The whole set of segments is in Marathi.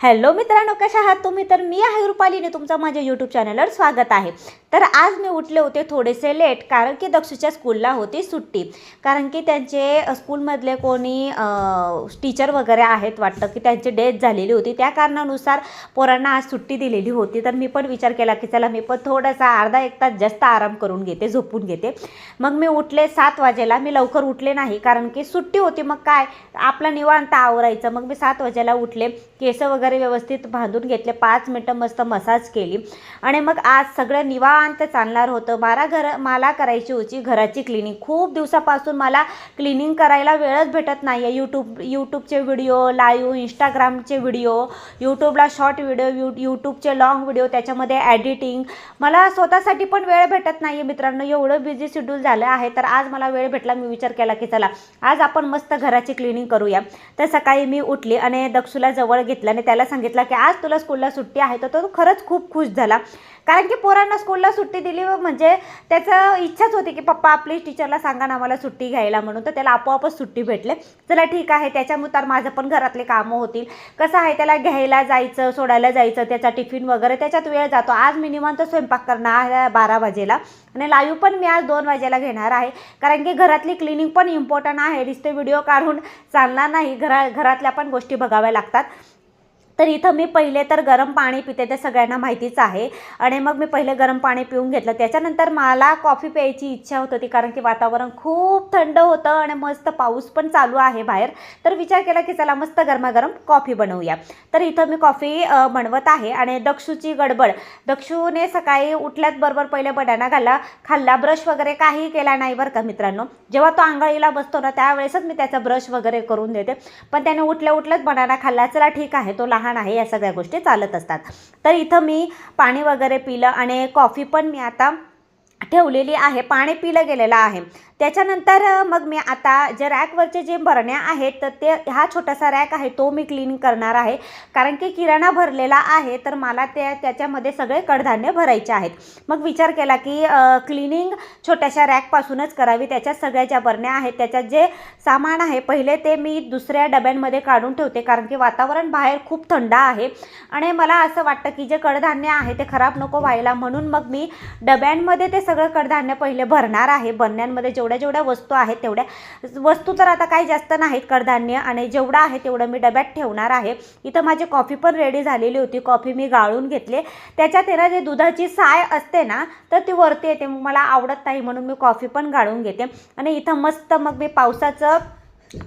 हॅलो मित्रांनो कशा आहात तुम्ही? तर मी आहे रुपालीने तुमचं माझ्या यूट्यूब चॅनलवर स्वागत आहे. तर आज मी उठले होते थोडेसे लेट कारण की दक्षूच्या स्कूलला होती सुट्टी. कारण की त्यांचे स्कूलमधले कोणी टीचर वगैरे आहेत वाटतं की त्यांची डेथ झालेली होती. त्या कारणानुसार पोरांना आज सुट्टी दिलेली होती. तर मी पण विचार केला की चला मी पण थोडासा अर्धा एक तास जास्त आराम करून घेते झोपून घेते. मग मी उठले सात वाजेला. मी लवकर उठले नाही कारण की सुट्टी होती. मग काय? आपला निवांत आवरायचं. मग मी सात वाजेला उठले केस वगैरे व्यवस्थित बांधून घेतले पाच मिनटं मस्त मसाज केली. आणि मग आज सगळं निवा निवांत चालणार होतं. मला घर मला करायची होती. घराची क्लिनिंग खूप दिवसापासून मला क्लिनिंग करायला वेळच भेटत नाही. आहे यूट्यूब यूट्यूबचे व्हिडिओ लाईव्ह इंस्टाग्रामचे व्हिडिओ यूट्यूबला शॉर्ट व्हिडिओ यू यूट्यूबचे लॉंग व्हिडिओ त्याच्यामध्ये ॲडिटिंग मला स्वतःसाठी पण वेळ भेटत नाही आहे मित्रांनो. एवढं बिझी शेड्यूल झालं आहे तर आज मला वेळ भेटला. मी विचार केला की चला आज आपण मस्त घराची क्लिनिंग करूया. तर सकाळी मी उठली आणि दक्षूला जवळ घेतलं आणि त्याला सांगितलं की आज तुला स्कूलला सुट्टी आहे तर तो खरंच खूप खुश झाला. कारण की पोरांना स्कूलला सुट्टी दिली व म्हणजे त्याचं इच्छाच होती की पप्पा आपली टीचरला सांगा ना मला सुट्टी घ्यायला म्हणून. तर त्याला आपोआपच सुट्टी भेटले. चला ठीक आहे. त्याच्यानुसार माझं पण घरातले कामं होतील. कसं आहे त्याला घ्यायला जायचं सोडायला जायचं त्याचा टिफिन वगैरे त्याच्यात वेळ जातो. आज मी निवांत स्वयंपाक करणार आहे बारा वाजेला. आणि लाईव्ह पण मी आज दोन वाजेला घेणार आहे. कारण की घरातली क्लिनिंग पण इम्पॉर्टंट आहे. नुसते व्हिडिओ काढून चालणार नाही. घरा घरातल्या पण गोष्टी बघाव्या लागतात. तर इथं मी पहिले तर गरम पाणी पिते ते सगळ्यांना माहितीच आहे. आणि मग मी पहिले गरम पाणी पिऊन घेतलं. त्याच्यानंतर मला कॉफी प्यायची इच्छा होत होती कारण की वातावरण खूप थंड होतं आणि मस्त पाऊस पण चालू आहे बाहेर. तर विचार केला की चला मस्त गरमागरम कॉफी बनवूया. तर इथं मी कॉफी बनवत आहे आणि दक्षूची गडबड. दक्षूने सकाळी उठल्यात बरोबर पहिले बटाणा घाला खाल्ला ब्रश वगैरे काही केला नाही बरं का मित्रांनो. जेव्हा तो आंघोळीला बसतो ना त्यावेळेसच मी त्याचा ब्रश वगैरे करून देते. पण त्याने उठल्या उठल्याच बनाना खाल्ला. चला ठीक आहे तो लहान आहे या सगळ्या गोष्टी चालत असतात. तर इथं मी पाणी वगैरे पिलं आणि कॉफी पण मी आता ठेवलेली आहे. पाणी पिलं गेलेलं आहे. त्याच्यानंतर मग मी आता जे रॅकवरचे जे बरण्या आहेत तर ते हा छोटासा रॅक आहे तो मी क्लीन करणार आहे. कारण की किराणा भरलेला आहे तर मला त्या त्याच्यामध्ये सगळे कडधान्य भरायचे आहेत. मग विचार केला की क्लिनिंग छोट्याशा रॅकपासूनच करावी. त्याच्यात सगळ्या ज्या बरण्या आहेत त्याच्यात जे सामान आहे पहिले ते मी दुसऱ्या डब्यांमध्ये काढून ठेवते. कारण की वातावरण बाहेर खूप थंड आहे. आणि मला असं वाटतं की जे कडधान्य आहे ते खराब नको व्हायला. म्हणून मग मी डब्यांमध्ये ते सगळं कडधान्य पहिले भरणार आहे. बरण्यांमध्ये जेवढं जेवढ्या जेवढ्या वस्तू आहेत तेवढ्या वस्तू तर आता काही जास्त नाहीत कडधान्य आणि जेवढं आहे तेवढं मी डब्यात ठेवणार आहे. इथं माझी कॉफी पण रेडी झालेली होती. कॉफी मी गाळून घेतले. त्याच्यात आहे ना जे दुधाची साय असते ना तर ती वरती येते. मग मला आवडत नाही म्हणून मी कॉफी पण गाळून घेते. आणि इथं मस्त मग मी पावसाचं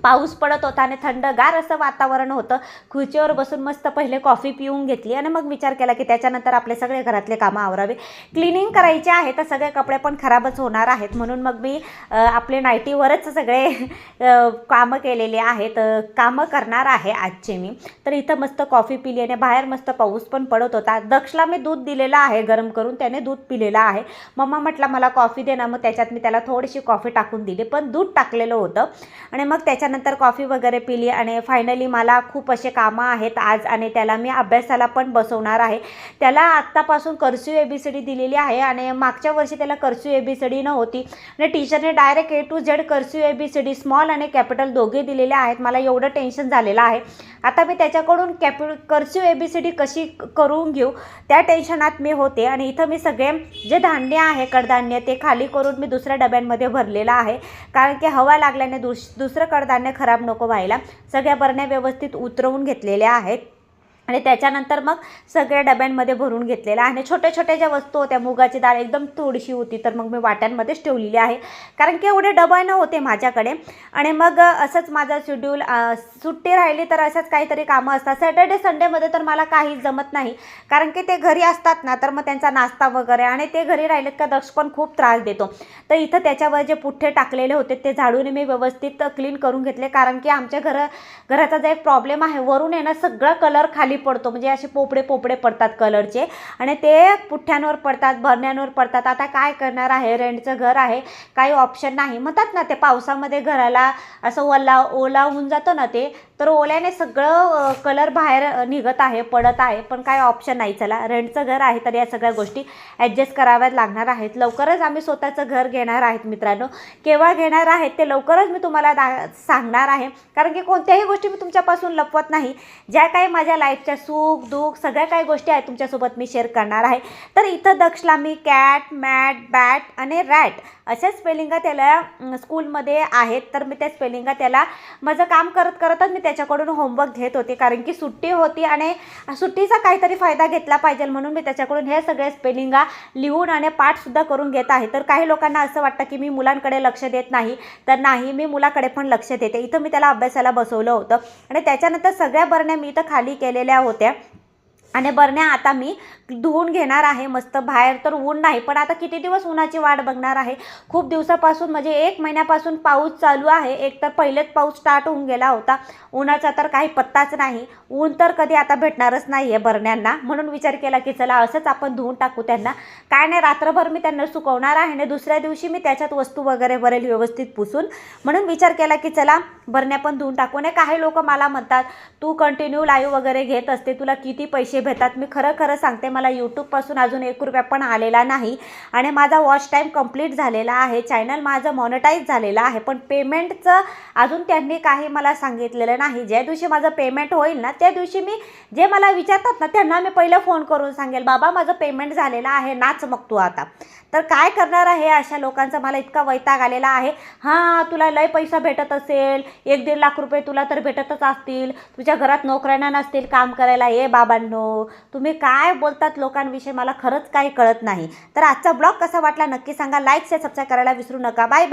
पाऊस पडत होता आणि थंडगार असं वातावरण होतं. खुर्चीवर बसून मस्त पहिले कॉफी पिऊन घेतली आणि मग विचार केला की त्याच्यानंतर आपले सगळे घरातले कामं आवरावे. क्लिनिंग करायचे आहे तर सगळे कपडे पण खराबच होणार आहेत. म्हणून मग मी आपले नाईटीवरच सगळे कामं केलेले आहेत. कामं करणार आहे आजचे मी. तर इथं मस्त कॉफी पिली आणि बाहेर मस्त पाऊस पण पडत होता. दक्षला मी दूध दिलेलं आहे गरम करून त्याने दूध पिलेलं आहे. मम्मा म्हटलं मला कॉफी दे ना. मग त्याच्यात मी त्याला थोडीशी कॉफी टाकून दिली पण दूध टाकलेलं होतं. आणि मग त्या त्याच्यानंतर कॉफी वगैरे पिली आणि फायनली मला खूप असे कामं आहेत आज आणि त्याला मी अभ्यासाला पण बसवणार आहे. त्याला आत्तापासून cursive A B C D दिलेली आहे आणि मागच्या वर्षी त्याला cursive A B C D नव्हती. आणि टीचरने direct A to Z cursive A B C D small आणि कॅपिटल दोघे दिलेले आहेत. मला एवढं टेन्शन झालेलं आहे. आता मी त्याच्याकडून कॅपि cursive A B C D कशी करून घेऊ त्या टेन्शनात मी होते आणि इथं मी सगळे जे धान्य आहे कडधान्य ते खाली करून मी दुसऱ्या डब्यांमध्ये भरलेलं आहे. कारण की हवा लागल्याने दुस दुसरं कड कडधान्य खराब नको व्हायला. सगळ्या बरण्या व्यवस्थित उतरवून घेतलेल्या आहेत. आणि त्याच्यानंतर मग सगळ्या डब्यांमध्ये भरून घेतलेलं आहे. आणि छोट्या छोट्या ज्या वस्तू होत्या मुगाची डाळ एकदम थोडीशी होती तर मग मी वाट्यांमध्येच ठेवलेली आहे. कारण की एवढे डबा नव्हते माझ्याकडे. आणि मग असंच माझं शेड्यूल सुट्टी राहिली तर असंच काहीतरी कामं असतात. सॅटर्डे संडेमध्ये तर मला काहीच जमत नाही. कारण की ते घरी असतात ना तर मग त्यांचा नाश्ता वगैरे आणि ते घरी राहिलेत का दक्ष पण खूप त्रास देतो. तर इथं त्याच्यावर जे पुठ्ठे टाकलेले होते ते झाडून मी व्यवस्थित क्लीन करून घेतले. कारण की आमच्या घर घराचा जो एक प्रॉब्लेम आहे वरून आहे ना सगळं कलर खाली पडतो. म्हणजे असे पोपडे पोपडे पडतात कलरचे. आणि ते पुठ्ठ्यांवर पडतात भरण्यांवर पडतात. आता काय करणार आहे? रेंटचं घर आहे. काही ऑप्शन नाही. म्हणतात ना ते पावसामध्ये घराला असं ओला ओला होऊन जातं ना ते तर ओल्याने सगळं कलर बाहेर निघत आहे पडत आहे. पण काय ऑप्शन नाही. चला रेंटचं घर आहे तर या सगळ्या गोष्टी ॲडजस्ट कराव्यात लागणार आहेत. लवकरच आम्ही स्वतःचं घर घेणार आहेत मित्रांनो. केव्हा घेणार आहेत ते लवकरच मी तुम्हाला दा सांगणार आहे. कारण की कोणत्याही गोष्टी मी तुमच्यापासून लपवत नाही. ज्या काही माझ्या लाईफ लाईफच्या सुख दुःख सगळ्या काही गोष्टी आहेत तुमच्यासोबत मी शेअर करणार आहे. तर इथं दक्षला मी कॅट मॅट बॅट आणि रॅट अशा स्पेलिंगा त्याला स्कूलमध्ये आहेत. तर मी त्या स्पेलिंगा त्याला माझं काम करत करतच मी त्याच्याकडून होमवर्क घेत होते. कारण की सुट्टी होती आणि सुट्टीचा काहीतरी फायदा घेतला पाहिजे म्हणून मी त्याच्याकडून हे सगळे स्पेलिंगा लिहून आणि पाठसुद्धा करून घेत आहे. तर काही लोकांना असं वाटतं की मी मुलांकडे लक्ष देत नाही. तर नाही मी मुलाकडे पण लक्ष देते. इथं मी त्याला अभ्यासाला बसवलं होतं. आणि त्याच्यानंतर सगळ्या बरण्या मी इथं खाली केलेल्या होत्या. आणि बरण्या आता मी धुवून घेणार आहे मस्त बाहेर तर ऊन नाही पण आता किती दिवस उन्हाची वाट बघणार आहे? खूप दिवसापासून म्हणजे एक महिन्यापासून पाऊस चालू आहे. एक तर पहिलेच पाऊस स्टार्ट होऊन गेला होता. उन्हाचा तर काही पत्ताच नाही. ऊन तर कधी आता भेटणारच नाही आहे बरण्यांना. म्हणून विचार केला की चला असंच आपण धुवून टाकू त्यांना. काय नाही रात्रभर मी त्यांना सुकवणार आहे आणि दुसऱ्या दिवशी मी त्याच्यात वस्तू वगैरे भरेल व्यवस्थित पुसून. म्हणून विचार केला की चला बरण्या पण धुवून टाकू. आणि काही लोक मला म्हणतात तू कंटिन्यू लाईव्ह वगैरे घेत असते तुला किती पैसे भेटतात मी खरं खरं सांगते मला यूट्यूबपासून अजून एक रुपया पण आलेला नाही. आणि माझा वॉच टाईम कंप्लीट झालेला आहे. चॅनल माझं मॉनिटाईज झालेलं आहे. पण पेमेंटचं अजून त्यांनी काही मला सांगितलेलं नाही. ज्या दिवशी माझं पेमेंट होईल ना त्या दिवशी मी जे मला विचारतात ना त्यांना मी पहिलं फोन करून सांगेल बाबा माझं पेमेंट झालेलं आहे. नाच मग तू आता. तर काय करणार आहे अशा लोकांचा? मला इतका वैताग आलेला आहे. हां तुला लय पैसा भेटत असेल. एक दीड लाख रुपये तुला तर भेटतच असतील. तुझ्या घरात नोकऱ्यांना नसतील काम करायला. ये बाबांनो तुम्ही काय बोलतात लोकांविषयी मला खरंच काही कळत नाही. तर आजचा ब्लॉग कसा वाटला नक्की सांगा. लाईक शेअर सबस्क्राईब करायला विसरू नका. Bye bye